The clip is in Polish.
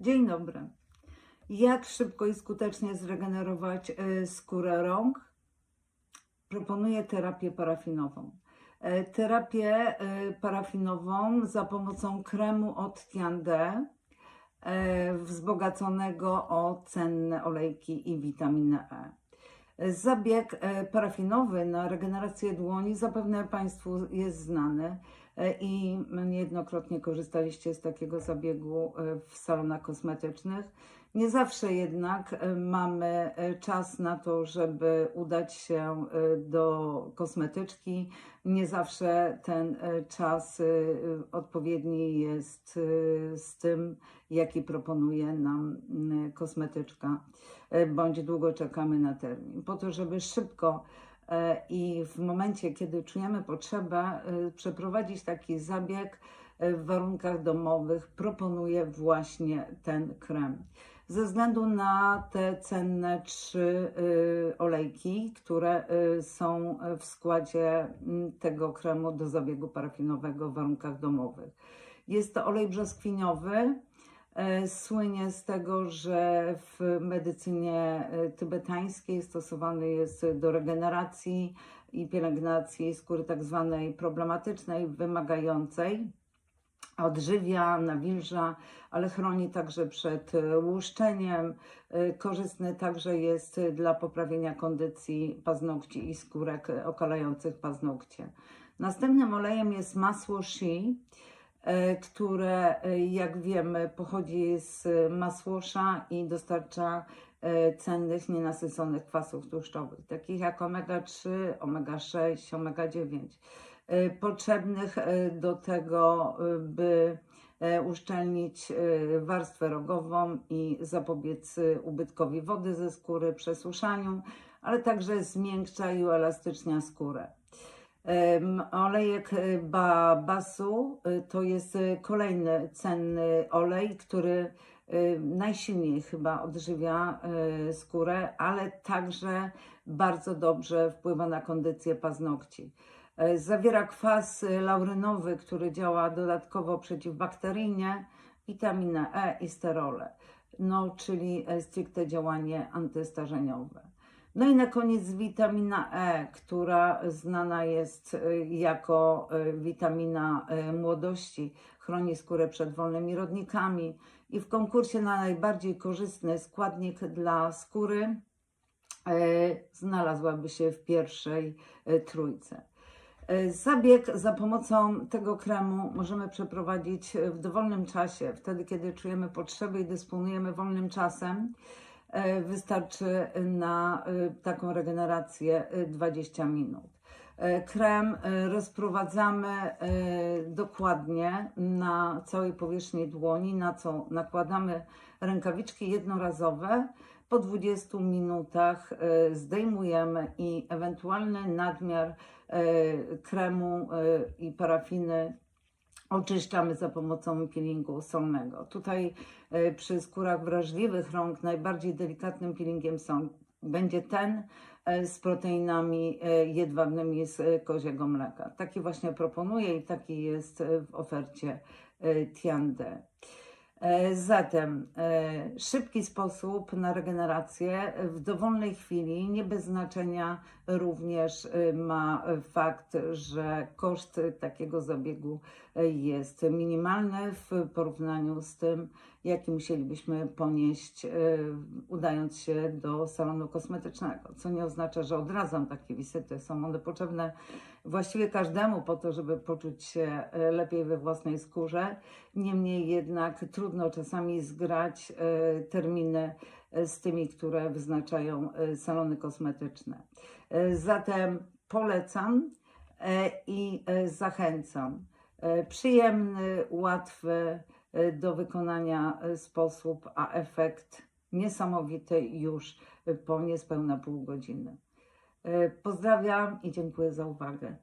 Dzień dobry. Jak szybko i skutecznie zregenerować e, skórę rąk? Proponuję terapię parafinową. E, Terapię e, parafinową za pomocą kremu od Tiande, wzbogaconego o cenne olejki i witaminę E. Zabieg parafinowy na regenerację dłoni zapewne Państwu jest znany i niejednokrotnie korzystaliście z takiego zabiegu e, w salonach kosmetycznych. Nie zawsze jednak e, mamy e, czas na to, żeby udać się e, do kosmetyczki. Nie zawsze ten e, czas e, odpowiedni jest e, z tym, jaki proponuje nam kosmetyczka, e, bądź długo czekamy na termin. Po to, żeby szybko e, i w momencie, kiedy czujemy potrzebę, e, przeprowadzić taki zabieg e, w warunkach domowych, proponuję właśnie ten krem. Ze względu na te cenne trzy y, olejki, które y, są w składzie mm, tego kremu do zabiegu parafinowego w warunkach domowych. Jest to olej brzoskwiniowy. E, Słynie z tego, że w medycynie e, tybetańskiej stosowany jest do regeneracji i pielęgnacji skóry tak zwanej problematycznej, wymagającej. Odżywia, nawilża, ale chroni także przed łuszczeniem. E, Korzystny także jest dla poprawienia kondycji paznokci i skórek okalających paznokcie. Następnym olejem jest masło Shea które, e, jak wiemy, pochodzi z masłosza i dostarcza e, cennych, nienasyconych kwasów tłuszczowych, takich jak omega-3, omega-6, omega-9, e, potrzebnych e, do tego, e, by e, uszczelnić e, warstwę rogową i zapobiec e, ubytkowi wody ze skóry, przesuszaniu, ale także zmiękcza i uelastycznia skórę. Olejek e, babasu e, to jest e, kolejny cenny olej, który najsilniej chyba odżywia skórę, ale także bardzo dobrze wpływa na kondycję paznokci. Zawiera kwas laurynowy, który działa dodatkowo przeciwbakteryjnie, witaminę E i sterole, no, czyli stricte działanie antystarzeniowe. No i na koniec witamina E, która znana jest y, jako y, witamina y, młodości, chroni skórę przed wolnymi rodnikami i w konkursie na najbardziej korzystny składnik dla skóry znalazłaby się w pierwszej trójce. Zabieg za pomocą tego kremu możemy przeprowadzić w dowolnym czasie, wtedy kiedy czujemy potrzeby i dysponujemy wolnym czasem. E, Wystarczy na e, taką regenerację e, 20 minut. E, Krem e, rozprowadzamy dokładnie na całej powierzchni dłoni, na co nakładamy rękawiczki jednorazowe. Po 20 minutach zdejmujemy i ewentualny nadmiar kremu i parafiny oczyszczamy za pomocą peelingu solnego. Tutaj e, przy skórach wrażliwych rąk najbardziej delikatnym peelingiem są, będzie ten e, z proteinami e, jedwabnymi z koziego mleka. Taki właśnie proponuję i taki jest w ofercie Tiande. E, Zatem e, szybki sposób na regenerację w dowolnej chwili, nie bez znaczenia również e, ma fakt, że koszt takiego zabiegu jest minimalny w porównaniu z tym, jaki musielibyśmy ponieść, udając się do salonu kosmetycznego. Co nie oznacza, że odradzam takie wizyty. Są one potrzebne właściwie każdemu po to, żeby poczuć się lepiej we własnej skórze. Niemniej jednak trudno czasami zgrać e, terminy e, z tymi, które wyznaczają e, salony kosmetyczne. Zatem polecam i zachęcam. Przyjemny, łatwy do wykonania sposób, a efekt niesamowity już po niespełna pół godziny. Pozdrawiam i dziękuję za uwagę.